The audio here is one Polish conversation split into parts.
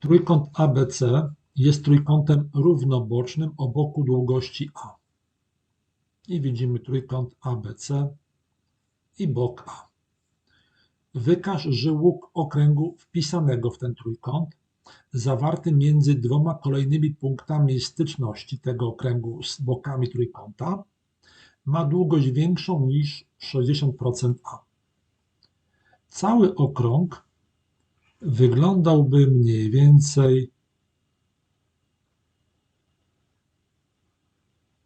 Trójkąt ABC jest trójkątem równobocznym o boku długości A. I widzimy trójkąt ABC i bok A. Wykaż, że łuk okręgu wpisanego w ten trójkąt, zawarty między dwoma kolejnymi punktami styczności tego okręgu z bokami trójkąta, ma długość większą niż 60% A. Cały okrąg wyglądałby mniej więcej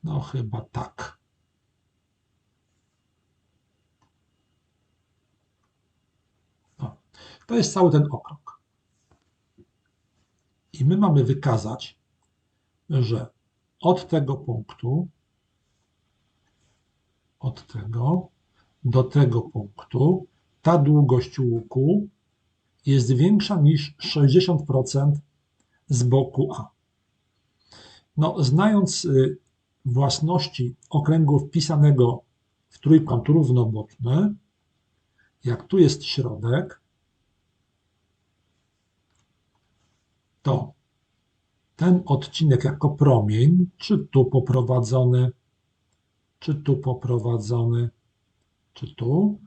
no chyba tak. No, to jest cały ten okrąg. I my mamy wykazać, że od tego punktu, od tego do tego punktu, ta długość łuku jest większa niż 60% z boku A. No, znając y, własności okręgu wpisanego w trójkąt równoboczny, jak tu jest środek, to ten odcinek jako promień, czy tu poprowadzony, czy tu poprowadzony, czy tu,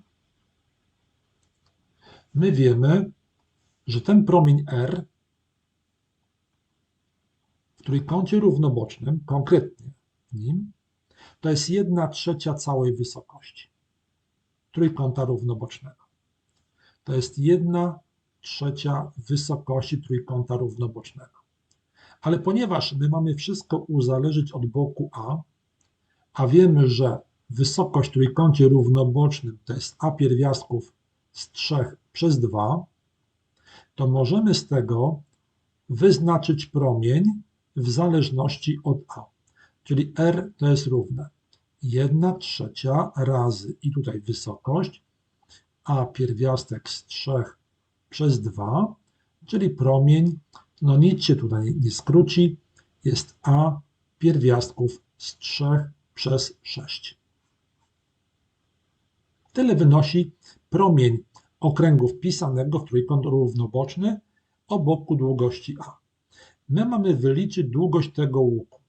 my wiemy, że ten promień R w trójkącie równobocznym, konkretnie nim, to jest jedna trzecia całej wysokości trójkąta równobocznego. To jest jedna trzecia wysokości trójkąta równobocznego. Ale ponieważ my mamy wszystko uzależnić od boku A, a wiemy, że wysokość w trójkącie równobocznym to jest A pierwiastków z 3 przez 2, to możemy z tego wyznaczyć promień w zależności od A. Czyli R to jest równe 1 trzecia razy i tutaj wysokość A pierwiastek z 3 przez 2, czyli promień, no nic się tutaj nie skróci, jest A pierwiastków z 3 przez 6. Tyle wynosi promień okręgu wpisanego w trójkąt równoboczny o boku długości A. My mamy wyliczyć długość tego łuku.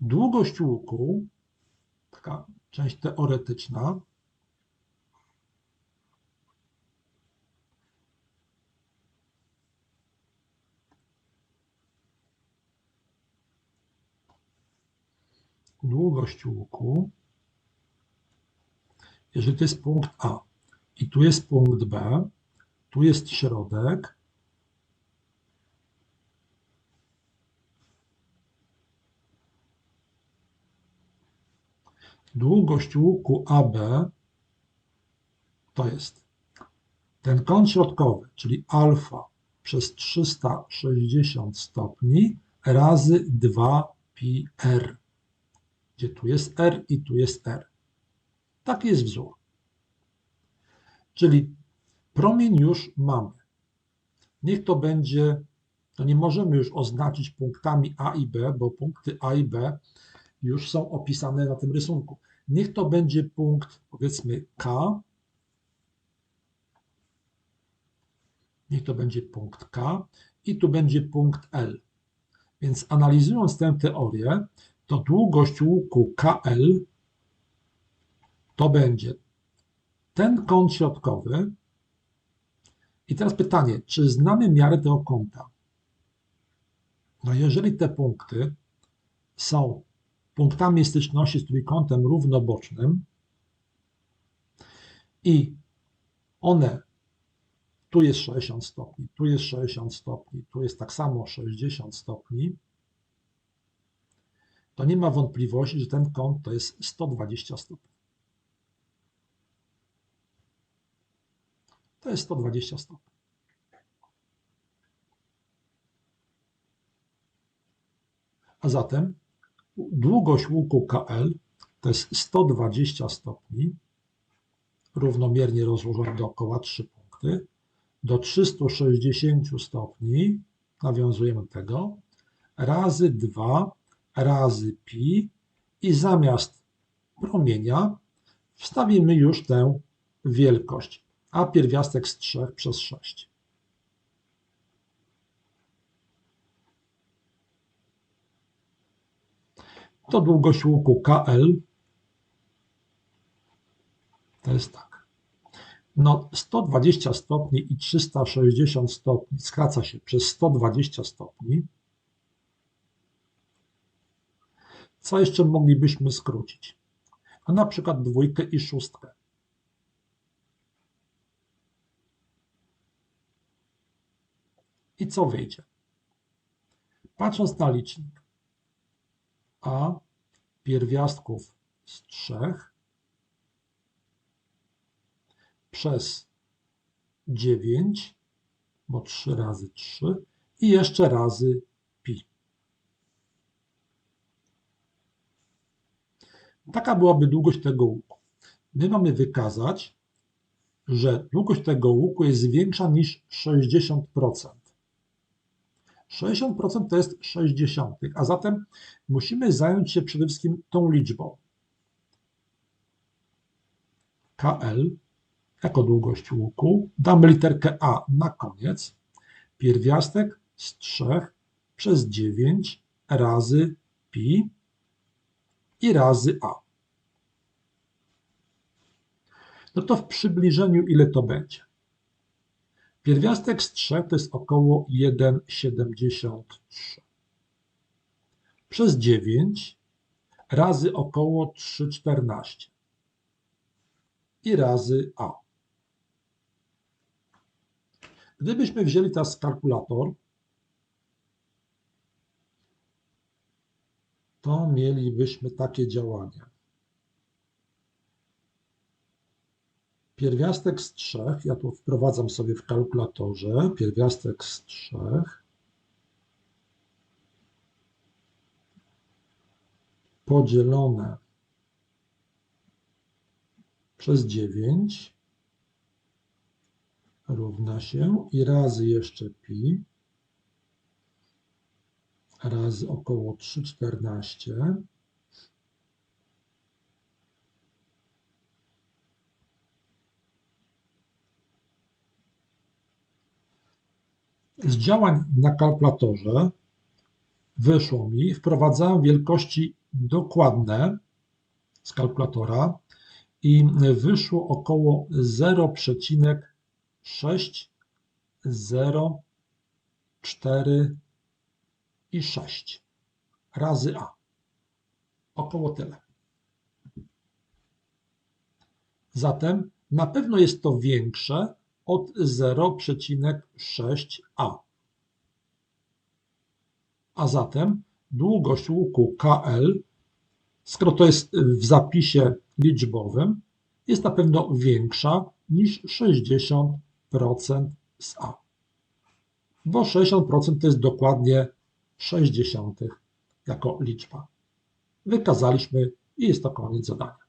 Długość łuku, taka część teoretyczna, długość łuku, jeżeli to jest punkt A i tu jest punkt B, tu jest środek, długość łuku AB to jest ten kąt środkowy, czyli alfa przez 360 stopni razy 2πr, gdzie tu jest r i tu jest r. Taki jest wzór. Czyli promień już mamy. Niech to będzie, to nie możemy już oznaczyć punktami A i B, bo punkty A i B już są opisane na tym rysunku. Niech to będzie punkt, powiedzmy K. Niech to będzie punkt K i tu będzie punkt L. Więc analizując tę teorię, to długość łuku KL to będzie ten kąt środkowy. I teraz pytanie, czy znamy miarę tego kąta? No jeżeli te punkty są punktami styczności z trójkątem równobocznym i one tu jest 60 stopni, tu jest 60 stopni, tu jest tak samo 60 stopni, to nie ma wątpliwości, że ten kąt to jest 120 stopni. To jest 120 stopni. A zatem długość łuku KL to jest 120 stopni, równomiernie rozłożone dookoła trzy punkty, do 360 stopni, nawiązujemy tego, razy 2 razy pi i zamiast promienia wstawimy już tę wielkość, a pierwiastek z 3 przez 6. To długość łuku KL. To jest tak. No 120 stopni i 360 stopni skraca się przez 120 stopni. Co jeszcze moglibyśmy skrócić? A na przykład dwójkę i szóstkę. I co wyjdzie? Patrząc na licznik a pierwiastków z trzech przez 9, bo 3 razy 3 i jeszcze razy pi. Taka byłaby długość tego łuku. My mamy wykazać, że długość tego łuku jest większa niż 60%. 60% to jest 60, a zatem musimy zająć się przede wszystkim tą liczbą. KL jako długość łuku. Damy literkę A na koniec. Pierwiastek z 3 przez 9 razy pi i razy A. No to w przybliżeniu ile to będzie? Pierwiastek z 3 to jest około 1,73 przez 9 razy około 3,14 i razy A. Gdybyśmy wzięli teraz kalkulator, to mielibyśmy takie działanie. Pierwiastek z 3, ja tu wprowadzam sobie w kalkulatorze, pierwiastek z 3 podzielone przez 9 równa się i razy jeszcze pi. Razy około 3,14 Z działań na kalkulatorze wyszło mi, wprowadzałem wielkości dokładne z kalkulatora i wyszło około 0,604 i 6 razy A. Około tyle. Zatem na pewno jest to większe od 0,6a. A zatem długość łuku KL, skoro to jest w zapisie liczbowym, jest na pewno większa niż 60% z A. Bo 60% to jest dokładnie 60 jako liczba. Wykazaliśmy i jest to koniec zadania.